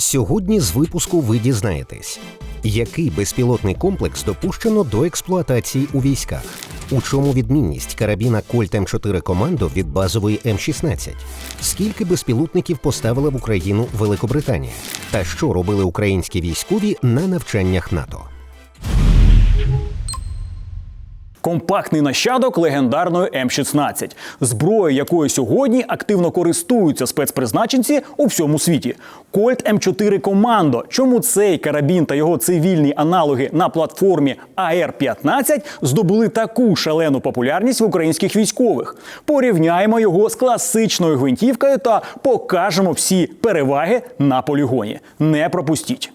Сьогодні з випуску ви дізнаєтесь, який безпілотний комплекс допущено до експлуатації у військах, у чому відмінність карабіна Кольт М4 командо від базової М16, скільки безпілотників поставила в Україну Великобританія, та що робили українські військові на навчаннях НАТО. Компактний нащадок легендарної М16, зброя якою сьогодні активно користуються спецпризначенці у всьому світі. Кольт М4 Командо. Чому цей карабін та його цивільні аналоги на платформі АР-15 здобули таку шалену популярність в українських військових? Порівняємо його з класичною гвинтівкою та покажемо всі переваги на полігоні. Не пропустіть.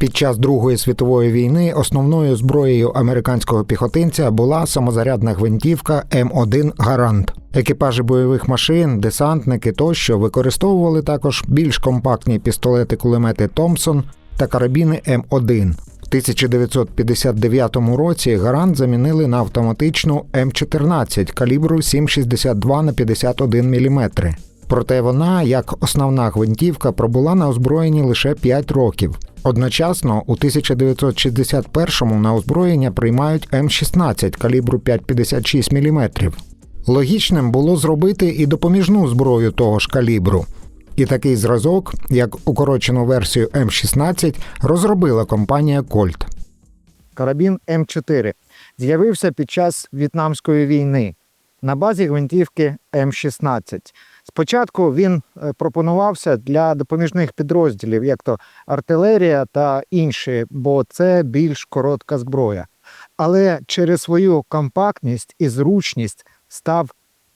Під час Другої світової війни основною зброєю американського піхотинця була самозарядна гвинтівка М1 Гарант. Екіпажі бойових машин, десантники тощо використовували також більш компактні пістолети-кулемети Томпсон та карабіни М1. В 1959 році Гарант замінили на автоматичну М14 калібру 7,62 на 51 мм. Проте вона, як основна гвинтівка, пробула на озброєнні лише 5 років. Одночасно, у 1961-му на озброєння приймають М16 калібру 5,56 мм. Логічним було зробити і допоміжну зброю того ж калібру. І такий зразок, як укорочену версію М16, розробила компанія Colt. Карабін М4 з'явився під час В'єтнамської війни на базі гвинтівки М16. Спочатку він е, пропонувався для допоміжних підрозділів, як то артилерія та інші, бо це більш коротка зброя. Але через свою компактність і зручність став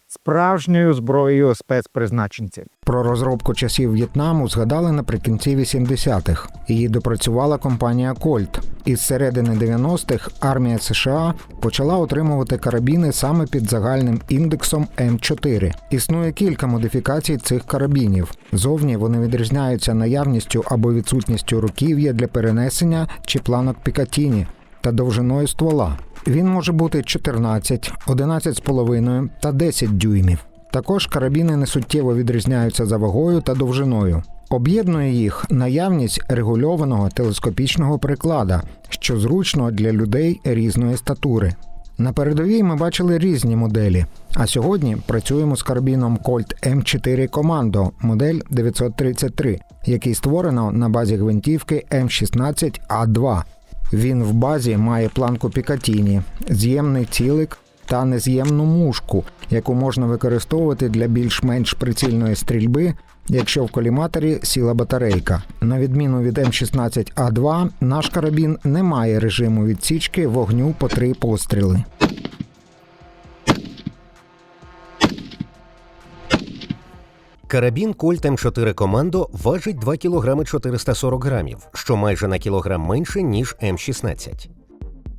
справжньою зброєю спецпризначенців. Про розробку часів В'єтнаму згадали наприкінці 80-х. Її допрацювала компанія Colt. Із середини 90-х армія США почала отримувати карабіни саме під загальним індексом М4. Існує кілька модифікацій цих карабінів. Зовні вони відрізняються наявністю або відсутністю руків'я для перенесення чи планок Пікатіні та довжиною ствола. Він може бути 14, 11,5 та 10 дюймів. Також карабіни несуттєво відрізняються за вагою та довжиною. Об'єднує їх наявність регульованого телескопічного приклада, що зручно для людей різної статури. На передовій ми бачили різні моделі, а сьогодні працюємо з карабіном Colt M4 Commando модель 933, який створено на базі гвинтівки М16А2. Він в базі має планку Пікатіні, з'ємний цілик та нез'ємну мушку, яку можна використовувати для більш-менш прицільної стрільби, якщо в коліматорі сіла батарейка. На відміну від М16А2, наш карабін не має режиму відсічки вогню по три постріли. Карабін Кольт М4 Командо важить 2 кг 440 грамів, що майже на кілограм менше, ніж М16.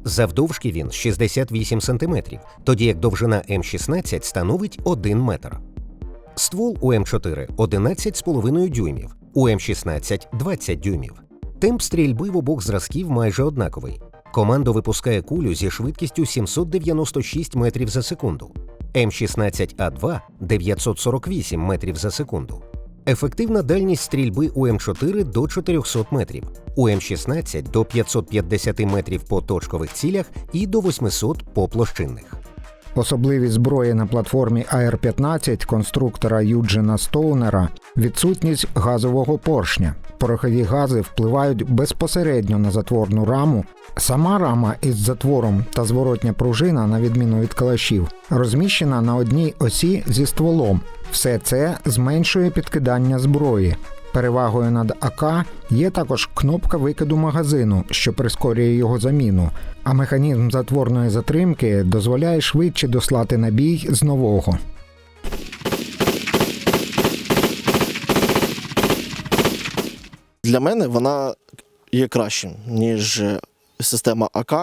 Завдовжки він 68 см, тоді як довжина М16 становить 1 метр. Ствол у М4 11,5 дюймів, у М16 20 дюймів. Темп стрільби в обох зразків майже однаковий. Командо випускає кулю зі швидкістю 796 метрів за секунду. М16А2 948 метрів за секунду. Ефективна дальність стрільби у М4 до 400 метрів, у М16 до 550 метрів по точкових цілях і до 800 по площинних. Особливість зброї на платформі АР-15 конструктора Юджина Стоунера відсутність газового поршня. Порохові гази впливають безпосередньо на затворну раму. Сама рама із затвором та зворотня пружина, на відміну від калашів, розміщена на одній осі зі стволом. Все це зменшує підкидання зброї. Перевагою над АК є також кнопка викиду магазину, що прискорює його заміну, а механізм затворної затримки дозволяє швидше дослати набій з нового. Для мене вона є кращим, ніж система АК.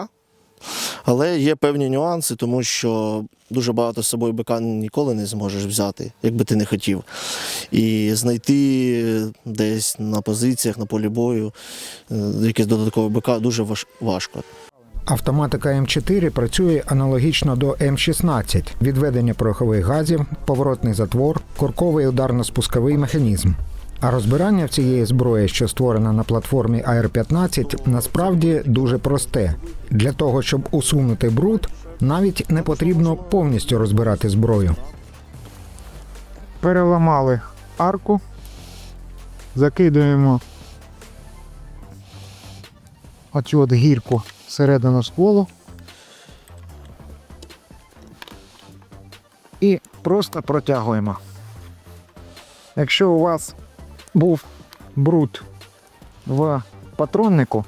Але є певні нюанси, тому що дуже багато з собою БК ніколи не зможеш взяти, як би ти не хотів. І знайти десь на позиціях, на полі бою е, якесь додаткове БК дуже важ- важко. Автоматика М4 працює аналогічно до М16: відведення порохових газів, поворотний затвор, корковий ударно-спусковий механізм. А розбирання цієї зброї, що створена на платформі AR-15, насправді дуже просте. Для того, щоб усунути бруд, навіть не потрібно повністю розбирати зброю. Переламали арку, закидуємо оцю от гірку всередину стволу. І просто протягуємо. Якщо у вас був бруд в патроннику,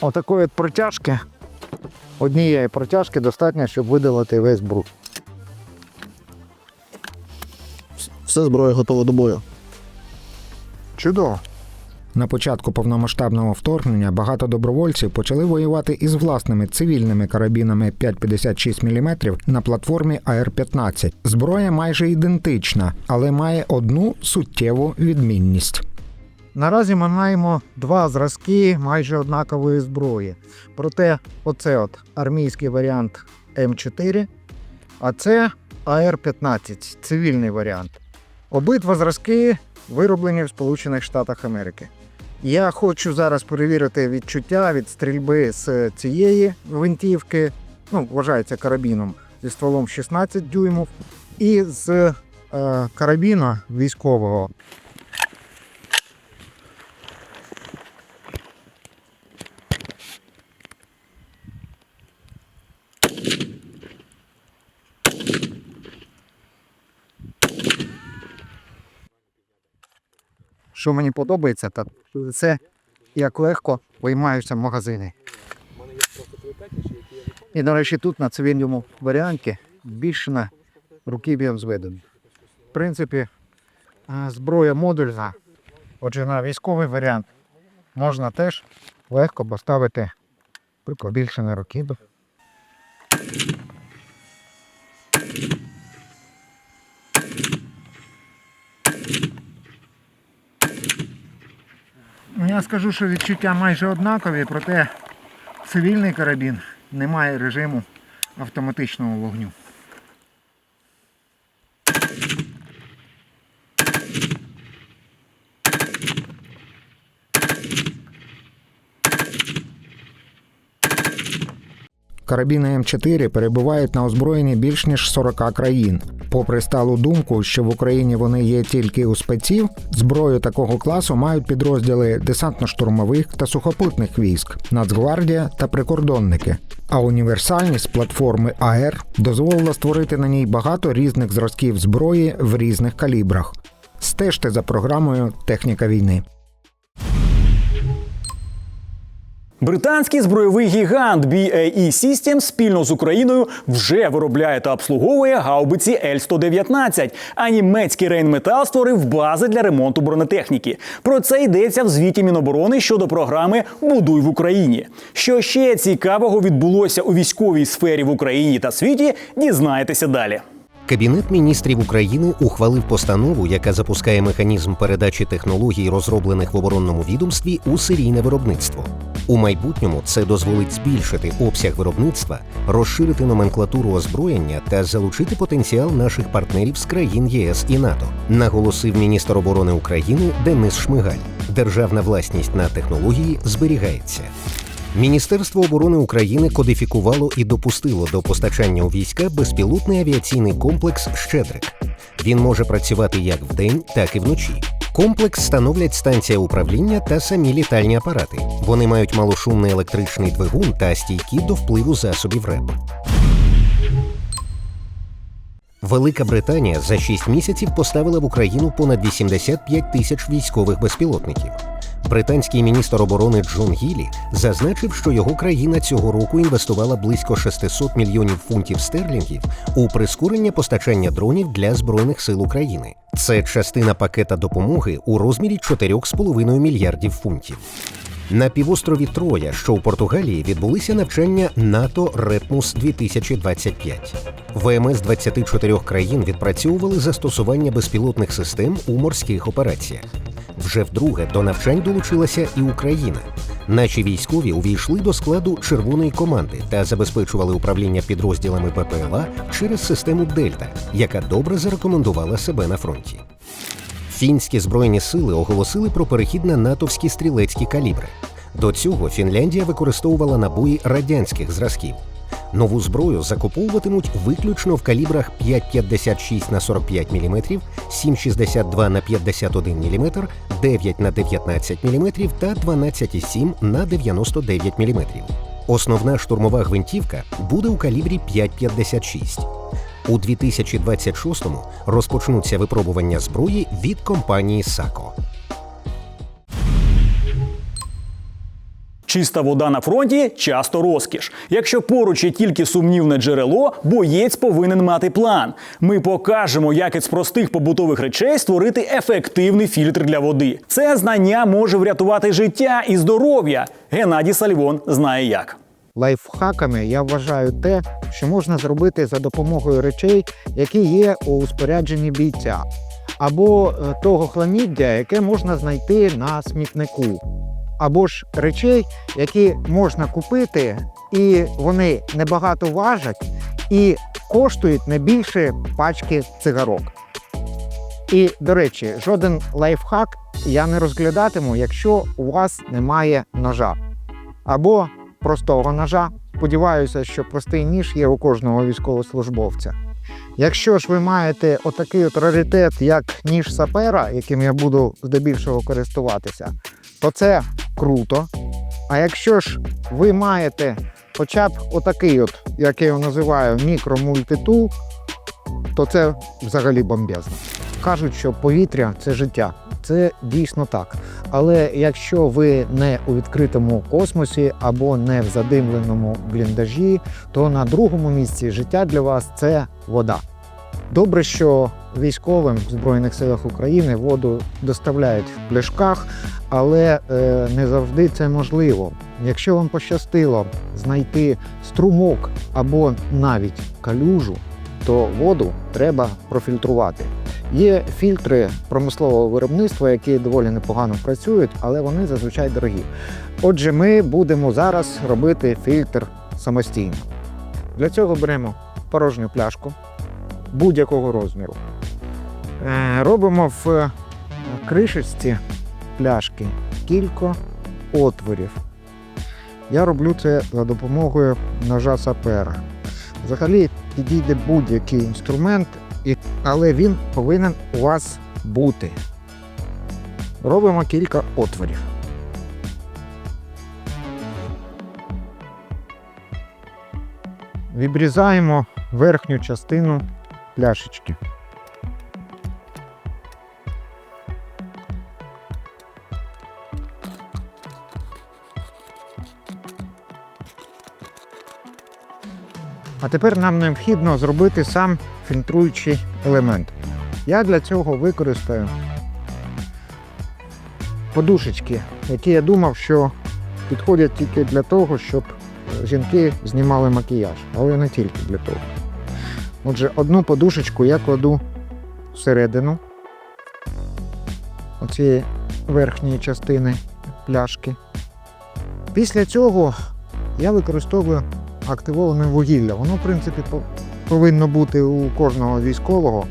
отакої от протяжки, однієї протяжки достатньо, щоб видалити весь бруд. Все зброя готова до бою. Чудово. На початку повномасштабного вторгнення багато добровольців почали воювати із власними цивільними карабінами 5,56 мм на платформі AR-15. Зброя майже ідентична, але має одну суттєву відмінність. Наразі ми маємо два зразки майже однакової зброї. Проте, оце от армійський варіант М4, а це АР-15, цивільний варіант. Обидва зразки вироблені в Сполучених Штатах Америки. Я хочу зараз перевірити відчуття від стрільби з цієї гвинтівки, ну, вважається карабіном зі стволом 16 дюймів, і з е, карабіна військового Що мені подобається, та це як легко виймаються магазини. І, до речі, тут на цивільному варіанті більше на руків'ям зведено. В принципі, зброя модульна. Отже, на військовий варіант можна теж легко поставити більше на руків'я. Я скажу, що відчуття майже однакові, проте цивільний карабін не має режиму автоматичного вогню. Карабіни М4 перебувають на озброєнні більш ніж 40 країн. Попри сталу думку, що в Україні вони є тільки у спеців, зброю такого класу мають підрозділи десантно-штурмових та сухопутних військ, Нацгвардія та прикордонники. А універсальність платформи АР дозволила створити на ній багато різних зразків зброї в різних калібрах. Стежте за програмою Техніка війни. Британський збройовий гігант BAE Systems спільно з Україною вже виробляє та обслуговує гаубиці Л-119, а німецький Рейнметал створив бази для ремонту бронетехніки. Про це йдеться в звіті Міноборони щодо програми Будуй в Україні. Що ще цікавого відбулося у військовій сфері в Україні та світі, дізнаєтеся далі. Кабінет міністрів України ухвалив постанову, яка запускає механізм передачі технологій, розроблених в оборонному відомстві, у серійне виробництво. У майбутньому це дозволить збільшити обсяг виробництва, розширити номенклатуру озброєння та залучити потенціал наших партнерів з країн ЄС і НАТО, наголосив міністр оборони України Денис Шмигаль. Державна власність на технології зберігається. Міністерство оборони України кодифікувало і допустило до постачання у війська безпілотний авіаційний комплекс Щедрик. Він може працювати як вдень, так і вночі. Комплекс становлять станція управління та самі літальні апарати. Вони мають малошумний електричний двигун та стійкі до впливу засобів РЕП. Велика Британія за 6 місяців поставила в Україну понад 85 тисяч військових безпілотників. Британський міністр оборони Джон Гілі зазначив, що його країна цього року інвестувала близько 600 мільйонів фунтів стерлінгів у прискорення постачання дронів для збройних сил України. Це частина пакета допомоги у розмірі 4,5 мільярдів фунтів. На півострові Троя, що у Португалії, відбулися навчання НАТО Репмус 2025 ВМС 24 країн відпрацьовували застосування безпілотних систем у морських операціях. Вже вдруге до навчань долучилася і Україна. Наші військові увійшли до складу червоної команди та забезпечували управління підрозділами ППЛА через систему Дельта, яка добре зарекомендувала себе на фронті. Фінські збройні сили оголосили про перехід на натовські стрілецькі калібри. До цього Фінляндія використовувала набої радянських зразків. Нову зброю закуповуватимуть виключно в калібрах 5,56 на 45 мм, 7,62 на 51 мм, 9 на 19 мм та 12,7 на 99 мм. Основна штурмова гвинтівка буде у калібрі 5,56. У 2026-му розпочнуться випробування зброї від компанії САКО. Чиста вода на фронті часто розкіш. Якщо поруч є тільки сумнівне джерело, боєць повинен мати план. Ми покажемо, як із простих побутових речей створити ефективний фільтр для води. Це знання може врятувати життя і здоров'я. Геннадій Сальвон знає як. Лайфхаками я вважаю те, що можна зробити за допомогою речей, які є у спорядженні бійця, або е, того хламіддя, яке можна знайти на смітнику, або ж речей, які можна купити, і вони небагато важать і коштують не більше пачки цигарок. І, до речі, жоден лайфхак я не розглядатиму, якщо у вас немає ножа або простого ножа. Сподіваюся, що простий ніж є у кожного військовослужбовця. Якщо ж ви маєте отакий от раритет, як ніж сапера, яким я буду здебільшого користуватися, то це круто. А якщо ж ви маєте хоча б отакий, от, як я його називаю, мікромультитул, то це взагалі бомбезно. Кажуть, що повітря це життя. Це дійсно так. Але якщо ви не у відкритому космосі або не в задимленому бліндажі, то на другому місці життя для вас це вода. Добре, що військовим в Збройних силах України воду доставляють в пляшках, але е, не завжди це можливо. Якщо вам пощастило знайти струмок або навіть калюжу, то воду треба профільтрувати. Є фільтри промислового виробництва, які доволі непогано працюють, але вони зазвичай дорогі. Отже, ми будемо зараз робити фільтр самостійно. Для цього беремо порожню пляшку будь-якого розміру. Е, Робимо в е, кришечці пляшки кілька отворів. Я роблю це за допомогою ножа сапера. Взагалі підійде будь-який інструмент, але він повинен у вас бути. Робимо кілька отворів. Відрізаємо верхню частину пляшечки. А тепер нам необхідно зробити сам фільтруючий елемент. Я для цього використаю подушечки, які я думав, що підходять тільки для того, щоб е, жінки знімали макіяж, але не тільки для того. Отже, одну подушечку я кладу всередину оцієї верхньої частини пляшки. Після цього я використовую активоване вугілля. Воно, в принципі, повинно бути у кожного військового.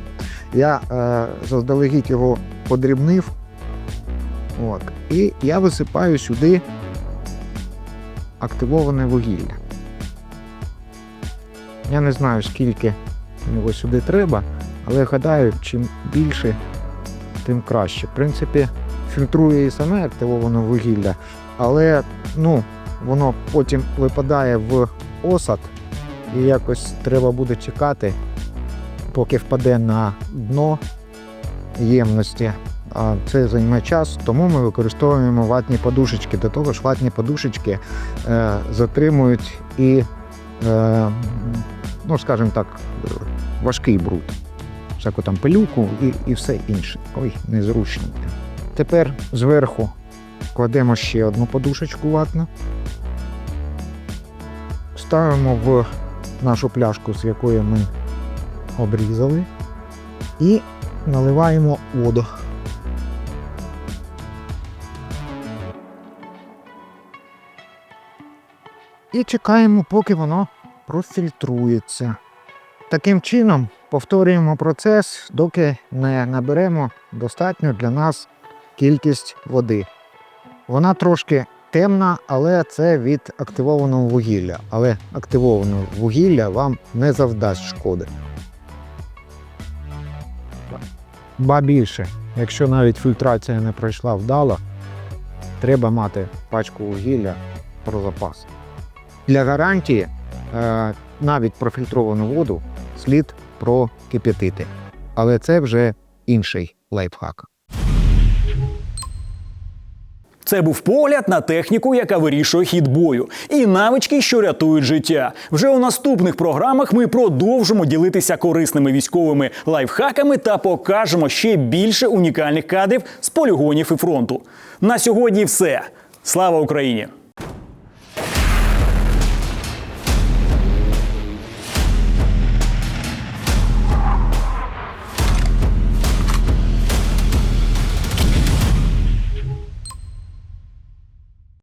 Я е, заздалегідь його подрібнив. От. І я висипаю сюди активоване вугілля. Я не знаю, скільки його сюди треба, але гадаю, чим більше, тим краще. В принципі, фільтрує і саме активоване вугілля, але ну, воно потім випадає в осад, і якось треба буде чекати, поки впаде на дно ємності. А це займе час, тому ми використовуємо ватні подушечки. До того ж, ватні подушечки е, затримують і, е, ну скажімо так, важкий бруд. Всяку там пилюку і, і все інше. Ой, незручно. Тепер зверху кладемо ще одну подушечку ватну. Ставимо в нашу пляшку, з якої ми обрізали, і наливаємо воду. І чекаємо, поки воно профільтрується. Таким чином, Повторюємо процес, доки не наберемо достатню для нас кількість води. Вона трошки темна, але це від активованого вугілля. Але активоване вугілля вам не завдасть шкоди. Ба більше, якщо навіть фільтрація не пройшла вдало, треба мати пачку вугілля про запас. Для гарантії е, навіть профільтровану воду слід прокип'ятити. Але це вже інший лайфхак. Це був погляд на техніку, яка вирішує хід бою, і навички, що рятують життя. Вже у наступних програмах ми продовжимо ділитися корисними військовими лайфхаками та покажемо ще більше унікальних кадрів з полігонів і фронту. На сьогодні все. Слава Україні!